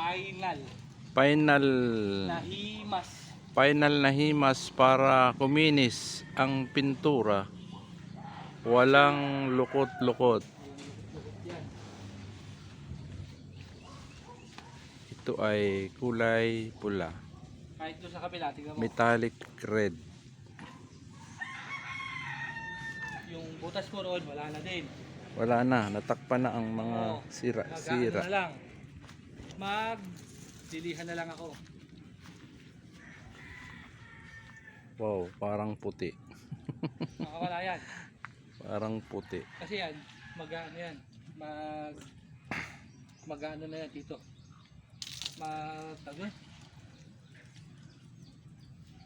final Final na himas. final na himas para kuminis ang pintura. Walang lukot-lukot. Ito ay kulay pula. Kahit doon sa kabila, tingnan mo. Metallic red. Yung butas ko roon, wala na din. Wala na, natakpan na ang mga sira-sira. na lang. Mag dilihan na lang ako. Wow, parang puti. Makawala yan. Parang puti. Kasi yan, mag-ano yan. Mag mag-ano na yan dito. Mag?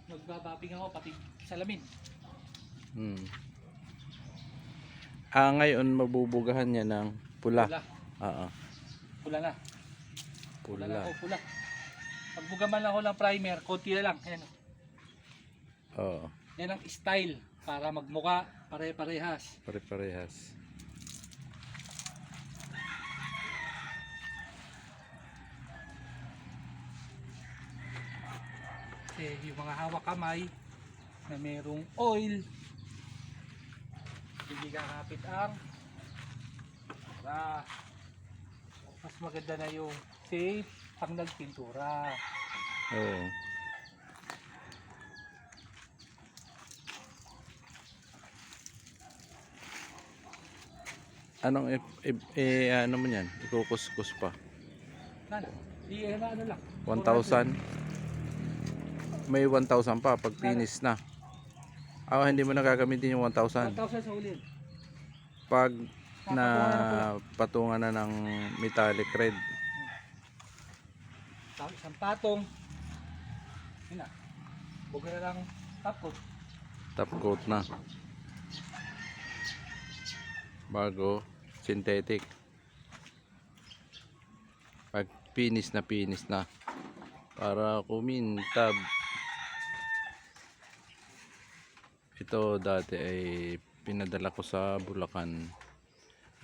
Magbabaping ako pati salamin. Hmm. Ah, ngayon mabubugahan niya ng pula. Pula. Oo, Pula na. Pula, pula. ako, pula. Pagbugaman lang ako ng primer, konti na lang. Ayan. Oo, Yan ang style para magmuka pare-parehas. pare-parehas. Kasi yung mga hawak kamay na merong oil hindi kakapit ang para mas maganda na yung safe pang nagpintura. Oo. Anong i- i- i- ano mo yan? Ikukuskus pa. Sana. Di eh, na ano lang. 1,000? May 1,000 pa pag finish na. Ah, hindi mo na gagamitin yung 1,000. 1,000 sa ulin. Pag na patungan na ng metallic red. Isang patong. Yun na. Huwag na lang top coat. Top coat na. Bago synthetic. Pag finish na finish na. Para kumintab. Ito dati ay pinadala ko sa Bulacan.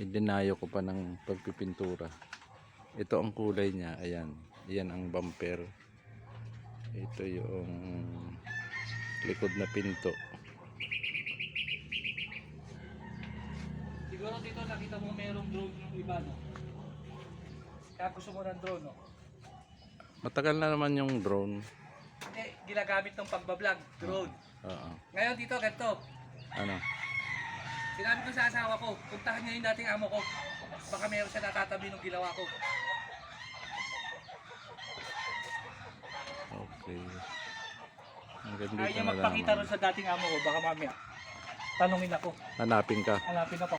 Idinayo ko pa ng pagpipintura. Ito ang kulay niya. Ayan. Ayan ang bumper. Ito yung likod na pinto. Siguro dito nakita mo merong drone yung iba no. Kaya gusto mo ng drone no. Matagal na naman yung drone. Eh, ginagamit ng pagbablog, drone. Oo. Ngayon dito, ganito. Ano? Sinabi ko sa asawa ko, puntahan niya yung dating amo ko. Baka meron siya natatabi nung ginawa ko. Okay. Hanggang Ayaw niya na magpakita ron sa dating amo ko, baka mamaya. Tanungin ako, Hanapin ka. hanapin ako.